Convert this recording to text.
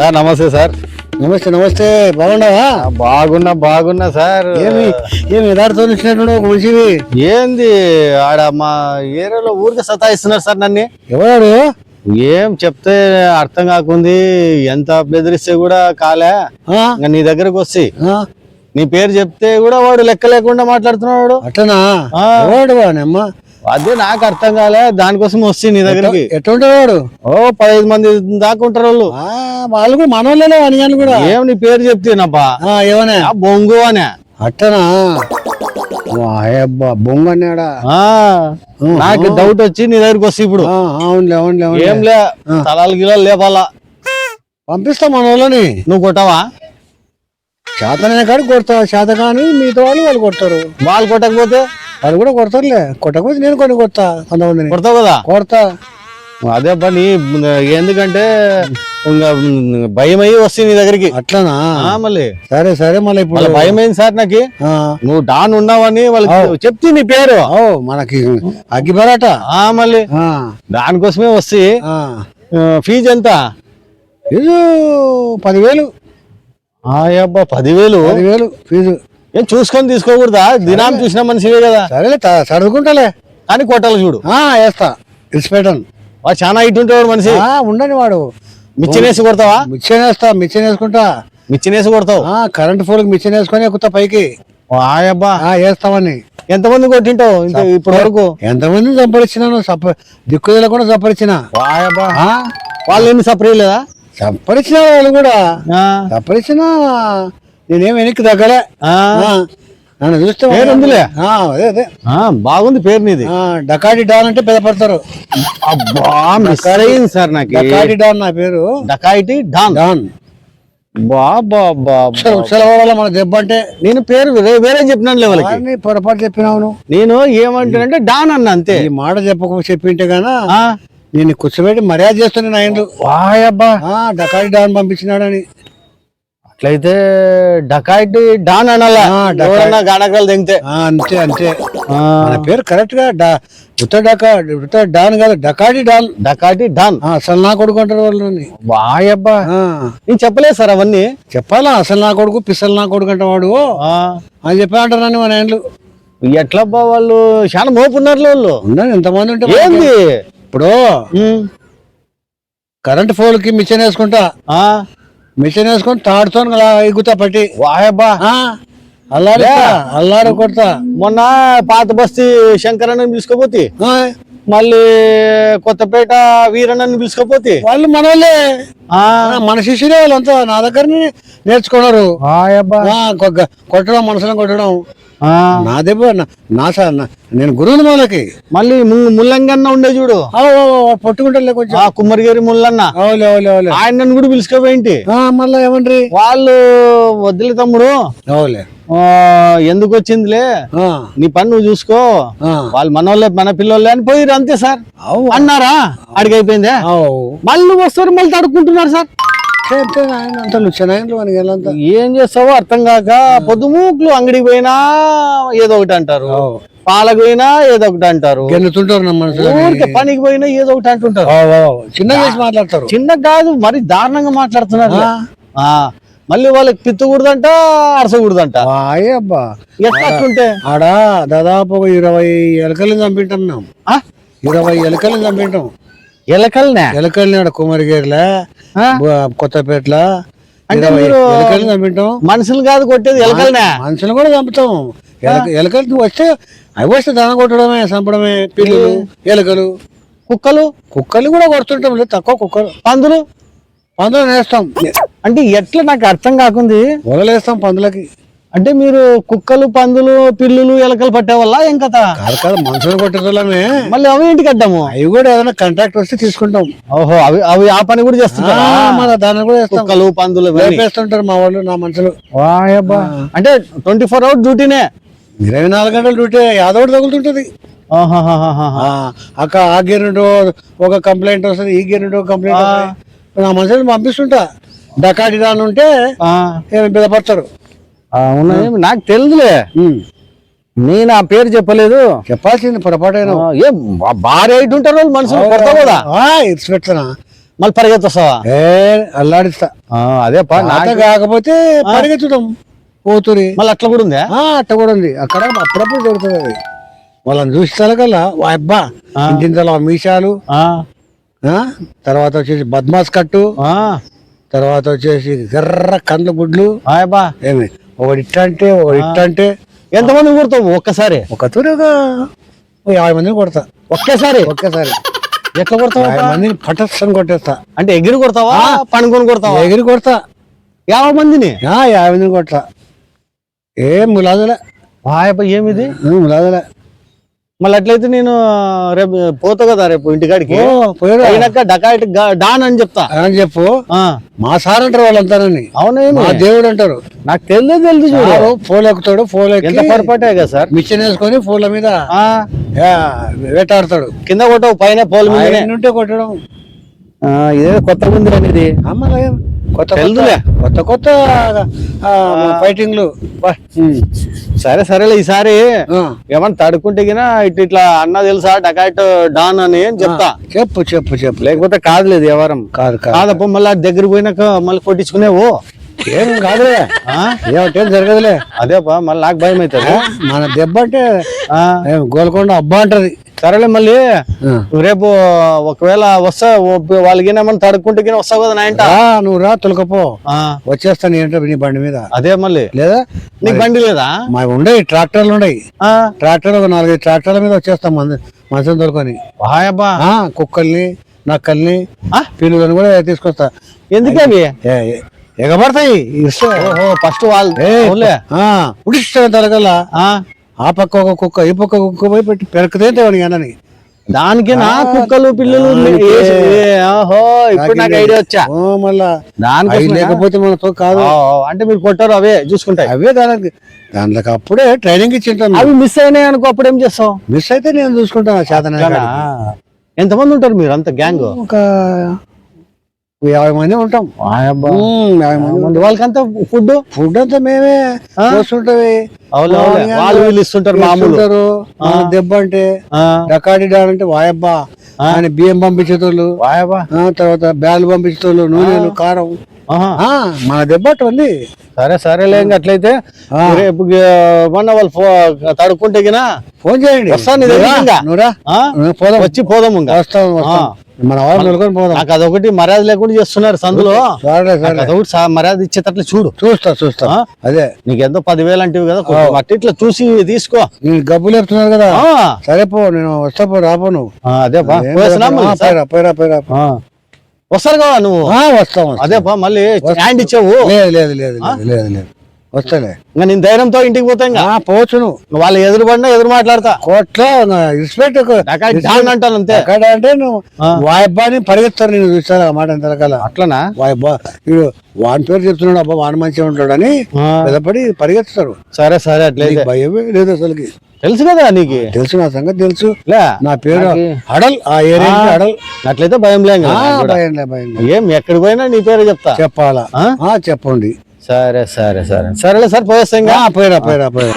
Sir నమస్తే sir. నమస్తే నమస్తే. బాగున్నావా? బాగున్నా బాగున్నా సార్. ఏమి ఏమి యథార్థం ఇచ్చినట్టు ఒక మనిషివి? ఏంది ఆడ మా ఏరియాలో ఊరికి సతాయిస్తున్నారు సార్ నన్ను. ఎవరాడు? ఏం చెప్తే అర్థం కాకుంది ఎంత బెదిరిస్తే కూడా కాలే. నీ దగ్గరకు వస్తే? నీ పేరు చెప్తే కూడా వాడు లెక్క లేకుండా మాట్లాడుతున్నాడు అట్టనా ఆ. ఎవడు వాడమ్మా అదే నాకు అర్థం కాలే దానికోసం వస్తే నీ దగ్గరికి. ఎట్టుంటాడు వాడు? ఓ పదహైదు మంది దాకా ఉంటారు వాళ్ళు. వాళ్ళు కూడా మనోళ్ళే అనిగాను కూడా. ఏం నీ పేరు చెప్తేనప్పా ఆ, ఏమనే? బొంగు అనే. అట్టనా? బొంగ అన్నాడా? ఆ, నాకు డౌట్ వచ్చి నీ దగ్గరికి వస్తే ఇప్పుడు. అవునులే అవునులే. ఏం లే తలాలు గిలాలు లేపాలా. పంపిస్తా మన వాళ్ళని నువ్వు కొట్టవా? చేతనైన కాడికి కొడతా చేత కానీ మిగతా వాళ్ళు వాళ్ళు కొడతారు. వాళ్ళు కొట్టకపోతే? వాళ్ళు కూడా కొడతారులే. కొట్టకపోతే నేను కొన్ని కొడతా కొంతమందిని. కొడతావు కదా? కొడతా. అదే పని ఎందుకంటే భయం అయ్యి వస్తుంది నీ దగ్గరికి. అట్లనా? మళ్ళీ. సరే సరే మళ్ళీ ఇప్పుడు. భయం అయింది సార్ నాకు? నువ్వు డాన్ ఉన్నావని వాళ్ళకి చెప్తే నీ పేరు. మనకి అగ్గి పరాట. మళ్ళీ. దానికోసమే వస్తే ఆ. ఫీజు ఎంత? ఫీజు పదివేలు. అబ్బా పదివేలు? పదివేలు ఫీజు. ఏం చూసుకొని తీసుకోకూడదా? దినాం చూసిన మనిషివే కదా. సరేలే త- చదువుకుంటాలే కానీ కొట్టాలి చూడు. ఆ వేస్తా. ఇన్స్పెక్టర్ వాడు చాలా ఇటు ఉంటాడు మనిషి. ఆ ఉండని వాడు. మిచ్చినేసి కొడతావా? మిక్చర్ వేస్తా మిక్చర్ వేసుకుంటా మిచ్చినేసి కొడతావు. ఆ కరెంట్ ఫోన్ మిక్చర్ వేసుకొని ఎక్కుతా పైకి. ఆయబ్బా ఆ వేస్తామని ఎంతమంది కొట్టింటావు ఇంత ఇప్పటి వరకు? ఎంతమంది సంపరించినాను సప దిక్కు తెలియకుండా సంపరించిన ఆయబ్బా ఆ, వాళ్ళు ఎన్ని సపరేట్ లేదా సంపరించిన వాళ్ళు కూడా. సంపరించిన నేనేం వెనక్కి తగ్గలే. నన్ను చూస్తే పేరు ఉందిలే. ఆ, అదే అదే. ఆ, బాగుంది పేరు నీది. ఆ, డకాటి డాన్ అంటే పెదపడతారు అబ్బా మిస్ అయింది సార్ నాకు. డకాటి డాన్ నా పేరు. డకాయిటి డాన్. డాన్. బాబా బాబా సెలవుల మన దెబ్బ అంటే నేను పేరు వేరే- వేరే చెప్పినాను వాళ్ళకి. వాడిని పొరపాటు చెప్పినావును. నేను ఏమంటానంటే డాన్ అన్న అంతే. ఈ మాట చెప్పక చెప్పింటే గానా? ఆ, నేను కూర్చోబెట్టి మర్యాద చేస్తున్నాను ఆయనలు వాయబ్బా. డకాటి డాన్ పంపించినాడని. అట్లయితే డకాయిటి డాన్ అనాలా. ఆ, అంతే అంతే. మన పేరు కరెక్ట్గా డా ఉత్త డకా ఉత్త డాన్ కాదు డకాటి డాన్. డకాయిటి డాన్. అసలు నా కొడుకు అంటారు వాళ్ళని. వాయబ్బా. ఆ, నేను చెప్పలేదు సార్ అవన్నీ. చెప్పాలా? అసలు నా కొడుకు పిసలు నా కొడుకు అంటే వాడు. అని చెప్పి అంటారని మన ఆయనలు. ఎట్లబ్బా వాళ్ళు? చాలా మోపు ఉన్నారు వాళ్ళు. ఉన్నారు ఎంతమంది ఉంటే ఏంది? ఇప్పుడు కరెంట్ ఫోన్కి మిషన్ వేసుకుంటా. మిషన్ వేసుకొని తాడుతో ఎగుతా పట్టి. వాయబ్బా. అల్లాడు కొడతా మొన్న పాత బస్తీ శంకరన్నని పిలుచుకోపోతే మళ్ళీ కొత్తపేట వీరన్నని పిలుచుకోపోతే. వాళ్ళు మనోళ్ళే. మన శిష్యులే వాళ్ళంతా నా దగ్గరనే. నేర్చుకున్నారు. కొట్టడం మనసులో కొట్టడం. ఆ, నా దెబ్బ నా- సార్ నేను గురువుని వాళ్ళకి మళ్ళీ ముల్లంగన్న ఉండే చూడు. పట్టుకుంటా కొంచెం. ఆ కుమ్మరిగారి ముల్లన్న. ఆయన నన్ను కూడా పిలుచుకోపోయింటి ఆ, మళ్ళా ఏమండ్రి? వాళ్ళు వదిలే తమ్ముడు. అవులే. ఎందుకు వచ్చిందిలే? ఆ, నీ పని నువ్వు చూసుకో. వాళ్ళు మనోళ్ళే మన పిల్లోళ్ళే అని పోయిరు అంతే సార్. అన్నారా? అడిగైపోయిందే? మళ్ళీ వస్తారు మళ్ళీ తడుకుంటున్నారు సార్. ఏం చేస్తావో అర్థం కాక పొద్దుమూకులు అంగడికి పోయినా ఏదో ఒకటి అంటారు. పాలకు పోయినా ఏదో ఒకటి అంటారు. పనికి పోయినా ఏదో ఒకటి అంటుంటారు. చిన్న చేసి మాట్లాడతారు. చిన్న కాదు మరి దారుణంగా మాట్లాడుతున్నారు. మళ్ళీ వాళ్ళకి పిత్తకూడదంట అరసకూడదంట. వాయ్ అబ్బా. ఎట్లా అట్లుంటే? ఆడ దాదాపు ఒక ఇరవై ఎలకల్ని చంపింటాం? ఇరవై ఎలకల్ని చంపింటాం. ఎలకల్నే? ఎలకల్ని ఆడ కుమారిగేర్ల? కొత్తపేటల అంటే మీరు- ఎలకల్ని చంపింటాం మనుషులు కాదు కొట్టేది ఎలకల్నే? మనుషులు కూడా చంపుతాం. ఎలక ఎలకలు వస్తే అవి వస్తే దాన కొట్టడమే చంపడమే పిల్లులు ఎలకలు. కుక్కలు? కుక్కలు కూడా కొడుతుంటాం లేదు తక్కువ కుక్కలు. పందులు? పందులు వేస్తాం. అంటే ఎట్లా? నాకు అర్థం కాకుంది. వలలేస్తాం పందులకి. అంటే మీరు కుక్కలు పందులు పిల్లులు ఎలకలు పట్టే వల్ల ఏం కథ? కాదు కాదు మనుషులు కొట్టేటోళ్ళమే మళ్ళీ అవి ఇంటికి అడ్డాము. అవి కూడా ఏదైనా కాంట్రాక్ట్ వస్తే తీసుకుంటాం. ఓహో అవి అవి ఆ పని కూడా చేస్తుంటారా? మన దాన్ని కూడా కుక్కలు పందులు. వేపేస్తుంటారు మా వాళ్ళు నా మనుషులు. అంటే ట్వంటీ ఫోర్ అవర్స్ డ్యూటీనే? ఇరవై నాలుగు గంటలు డ్యూటీ యాదోటి తగులుతుంటది. అక్క ఆ గేర్ నుండి ఒక కంప్లైంట్ వస్తుంది ఈ గేర్ నుండి ఒక కంప్లైంట్ నా మనుషులు పంపిస్తుంటా. డకాటి రాని ఉంటే ఆ, ఏమి బెదపడతారు. ఏమి? నాకు తెలుదులే. ఉమ్. నేను ఆ పేరు చెప్పలేదు. చెప్పాల్సింది పొరపాటైన. ఆ, ఏం భారీ హైట్ ఉంటారు వాళ్ళు మనుషులు కొడతావు కదా? పెడతానా మళ్ళీ పరిగెత్తొస్తావా? ఏ అల్లాడిస్తా. అదే నాట నాకు కాకపోతే పరిగెత్తడం పోతురి. మళ్ళీ అట్లా కూడా ఉందా? ఆ, అట్ట కూడా ఉంది. అక్కడ అప్పుడప్పుడు జరుగుతుంది అది. వాళ్ళని చూసిన కల్లా అబ్బా ఇంటింతలో మీసాలు. తర్వాత వచ్చేసి బద్మాస్ కట్టు. తర్వాత వచ్చేసి గర్ర కండ్ల గుడ్లు ఏమి? ఒకటి ఇట్ట అంటే ఒకటి ఇట్ట అంటే ఎంతమంది కొడతావు? ఒక్కసారి. ఒక తూరి ఒక యాభై మందిని కొడతా. ఒకేసారి ఒకేసారి ఎట్లా కొడతావు యాభై మందిని పటస్సని కొట్టేస్తా. అంటే ఎగిరి కొడతావా? పనుకొని కొడతావా? ఎగిరి కొడతా. యాభై మందిని? ఆ, యాభై మందిని కొడతా. ఏం ములాదలే బా ఏమిది? ములాదలే మళ్ళీ అట్లయితే నేను రేపు పోతా కదా రేపు ఇంటికాడికి. అయినాక డకాయిట్ డాన్ అని చెప్తా. అని చెప్పు. మా సార్ అంటారు వాళ్ళంతానని అవునేమి మా దేవుడు అంటారు. నాకు తెలియదు తెలుసు చూడు. ఫోన్ ఎక్కుతాడు ఫోన్ ఎంత పొరపాటే కదా సార్? మిషన్ వేసుకొని ఫోన్ల మీద వేటాడతాడు. కింద కొట్టవు పైన పోల మీదనే. ఆయన ఉంటే కొట్టడం. ఆ, ఇదే కొత్త ఉంది అనేది అమ్మ కొత్త. కొత్త. కొత్త ఫైటింగ్లు. సరే సరేలే ఈసారి ఏమన్నా తడుకుంటే గినా ఇట్లా ఇట్లా అన్న తెలుసా డకాయిట్ డాన్ అని అని చెప్తా. చెప్పు చెప్పు చెప్పు. లేకపోతే కాదులేదు వ్యవహారం కాదు కాదు. కాదప్ప మళ్ళీ దగ్గర పోయినాక మళ్ళీ కొట్టించుకునేవు. ఏం కాదులే? ఏమంటే జరగదులే. అదేపా మళ్ళీ నాకు భయం అవుతుంది మన దెబ్బ అంటే ఏం గోల్కొండ అబ్బా అంటది. సరేలే మళ్ళీ. రేపు ఒకవేళ వస్తా ఓ- వాళ్ళకి ఏమన్నా తడుకుంటే గిన వస్తావు కదా నా ఇంట? రా నువ్వు రా తొలకపో. ఆ, వచ్చేస్తాను ఏంటో నీ బండి మీద. అదే మళ్ళీ. లేదా? నీకు బండి లేదా? మా ఉండయి ట్రాక్టర్లు ఉండయి. ఆ, ట్రాక్టర్ ఒక నాలుగైదు ట్రాక్టర్ల మీద వచ్చేస్తాం మంది మంచం తోలుకొని. వాయబ్బా. ఆ, కుక్కల్ని నక్కల్ని? పిల్లులను కూడా తీసుకొస్తా. ఎందుకు అవి? ఎగబడతాయి ఇస్తే. ఓహో ఫస్ట్ వాళ్ళు. ఉడిస్తాను తరగల ఆ, పక్క ఒక కుక్క ఈ పక్క కుక్క పోయి పెట్టి పెరకతే వాడికి అన్నని దానికి నా కుక్కలు పిల్లలు ఓహో ఇప్పుడు నాకు ఐడియా వచ్చా? మళ్ళా. లేకపోతే మనతో కాదు. అంటే మీరు కొట్టారు అవే చూసుకుంటాయి అవే దానికి. దాంట్లోకి అప్పుడే ట్రైనింగ్ ఇచ్చింటాను అవి మిస్ అయినాయి అనుకో అప్పుడు ఏం చేస్తావు? మిస్ అయితే నేను చూసుకుంటాను చేతన ఎంతమంది ఉంటారు మీరు అంత గ్యాంగ్? ఒక యాభై మంది ఉంటాం. యాభై మంది వాళ్ళకంతా ఫుడ్? ఫుడ్ అంతా మేమే పోస్తుంటవి వాళ్ళు వీళ్ళు ఇస్తుంటారు మామూలు. ఇస్తుంటారు. మన దెబ్బ అంటే డకాడి అంటే వాయబ్బా. ఆయన బియ్యం పంపించేటోళ్ళు. వాయబ్బా. తర్వాత బ్యాలు పంపించేటోళ్ళు నూనెలు కారం. ఆహా. ఆ, మన దెబ్బ అటువంటి సరే సరేలే ఇంకా అట్లయితే. రేపు మొన్న వాళ్ళు తడుకుంటే గినా ఫోన్ చేయండి. వస్తాను పోదాం. వచ్చి పోదాం ఇంకా. వస్తాం మన వాళ్ళు పోదాం. నాకు అదొకటి మర్యాద లేకుండా చేస్తున్నారు సందులో. అదొకటి మర్యాద ఇచ్చేటట్లు చూడు. చూస్తా చూస్తా? అదే. నీకు ఎంతో పదివేలు అంటివి కదా అట్టి ఇట్లా చూసి తీసుకో. నేను గబ్బులు చెప్తున్నారు కదా. సరే పో నేను వస్తా పో రాపో నువ్వు. అదే పోయిరా ఆ. వస్తారు కదా నువ్వు? వస్తాం వస్తాం. అదే పా మళ్ళీ హ్యాండ్ ఇచ్చావు? లేదు లేదు లేదు లేదు లేదు వస్తాలే. ఇంకా నేను ధైర్యంతో ఇంటికి పోతా ఇంకా? ఆ, పోవచ్చు నువ్వు. వాళ్ళు ఎదురు పడినా ఎదురు మాట్లాడతా. కోట్ల రెస్పెక్ట్ అంటాను అంతే. ఎక్కడ అంటే నువ్వు వాయబ్బాని పరిగెత్తారు నేను చూస్తాను ఆ మాట ఎంత రకాల. అట్లనా? వాయబ్బా వీడు వాని పేరు చెప్తున్నాడు అబ్బా వాని మంచిగా ఉంటాడు అని ఆ, పెదపడి పరిగెత్తుతారు. సరే సరే నీకు భయమే లేదు అసలుకి. తెలుసు కదా నీకు? తెలుసు నా సంగతి తెలుసు. లే నా పేరు అడల్ ఆ ఏరియా అడల్ అట్లయితే భయం లేం కదా ఆ, నాకు కూడా. భయం లే, భయం. ఏం ఎక్కడికి పోయినా నీ పేరు చెప్తా. చెప్పాలా? చెప్పండి. సరే సరే సరే. సరేలే సార్ పోయేస్తా పోయిరా పోయిరా పోయిరా.